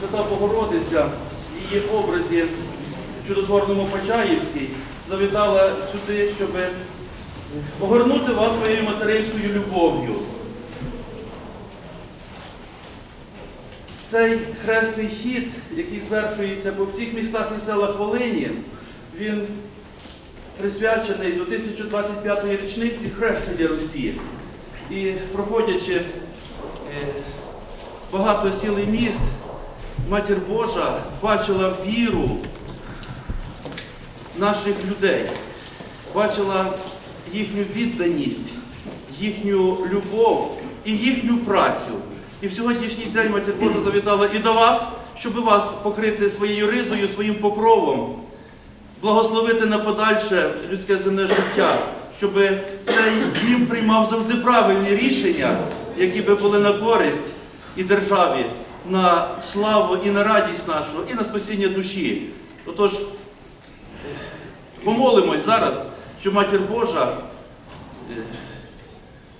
Свята Богородиця в її образі в чудотворному Почаївській завітала сюди, щоб огорнути вас своєю материнською любов'ю. Цей хресний хід, який звершується по всіх містах і селах Волині, він присвячений до 1025-ї річниці хрещення Русі. І проходячи е, багато сіл і міст, Матір Божа бачила віру наших людей, бачила їхню відданість, їхню любов і їхню працю. І в сьогоднішній день Матір Божа завітала і до вас, щоб вас покрити своєю ризою, своїм покровом, благословити на подальше людське земне життя, щоб цей дім приймав завжди правильні рішення, які би були на користь і державі, на славу і на радість нашу, і на спасіння душі. Отож, помолимось зараз, що Матір Божа е,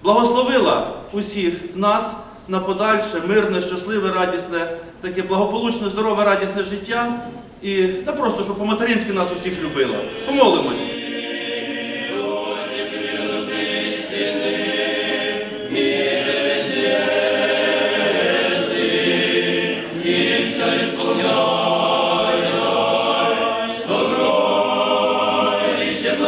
благословила усіх нас на подальше, мирне, щасливе, радісне, таке благополучне, здорове, радісне життя. І не просто, щоб по-материнськи нас усіх любила. Помолимось.